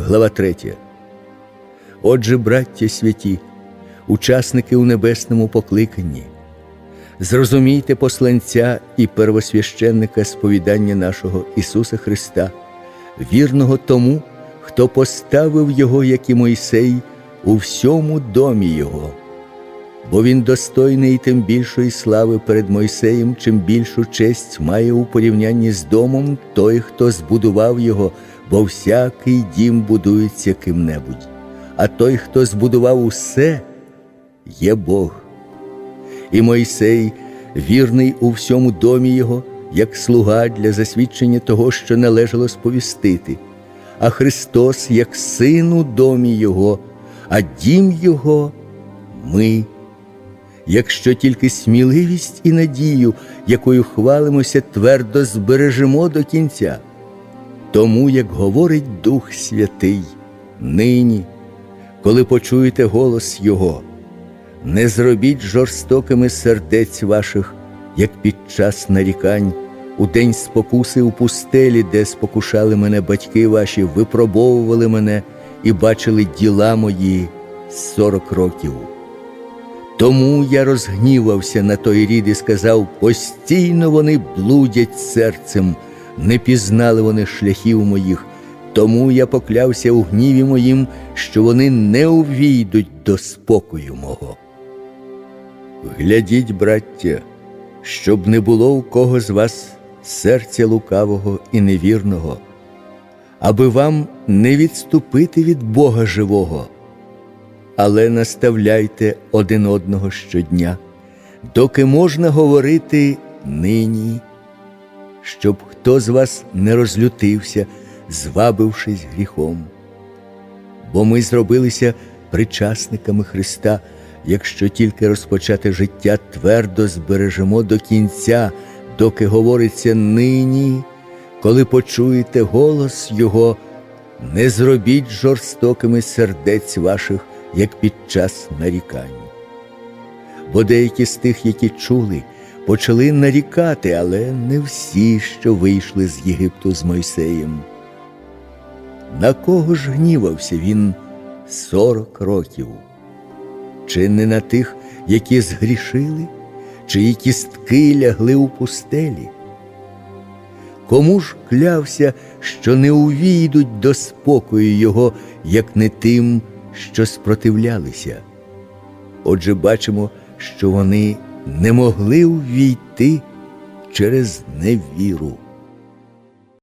глава 3. Отже, браття святі, учасники у небесному покликанні, зрозумійте посланця і первосвященника сповідання нашого Ісуса Христа, вірного тому, хто поставив Його, як і Мойсей, у всьому домі Його. Бо він достойний тим більшої слави перед Мойсеєм, чим більшу честь має у порівнянні з домом той, хто збудував його, бо всякий дім будується ким-небудь, а той, хто збудував усе, є Бог. І Мойсей, вірний у всьому домі його, як слуга для засвідчення того, що належало сповістити, а Христос як син у домі Його, а дім Його ми якщо тільки сміливість і надію, якою хвалимося, твердо збережемо до кінця. Тому, як говорить Дух Святий, нині, коли почуєте голос Його, не зробіть жорстокими сердець ваших, як під час нарікань, у день спокуси у пустелі, де спокушали мене батьки ваші, випробовували мене і бачили діла мої сорок років. Тому я розгнівався на той рід і сказав: постійно вони блудять серцем, не пізнали вони шляхів моїх, тому я поклявся у гніві моїм, що вони не увійдуть до спокою мого. Глядіть, браття, щоб не було у кого з вас серця лукавого і невірного, аби вам не відступити від Бога живого але наставляйте один одного щодня, доки можна говорити нині, щоб хто з вас не розлютився, звабившись гріхом. Бо ми зробилися причасниками Христа, якщо тільки розпочати життя твердо збережемо до кінця, доки говориться нині, коли почуєте голос Його, не зробіть жорстокими сердець ваших як під час нарікань. Бо деякі з тих, які чули, почали нарікати, але не всі, що вийшли з Єгипту з Мойсеєм. На кого ж гнівався він сорок років? Чи не на тих, які згрішили, чиї кістки лягли у пустелі? Кому ж клявся, що не увійдуть до спокою його, як не тим, що спротивлялися. Отже, бачимо, що вони не могли увійти через невіру.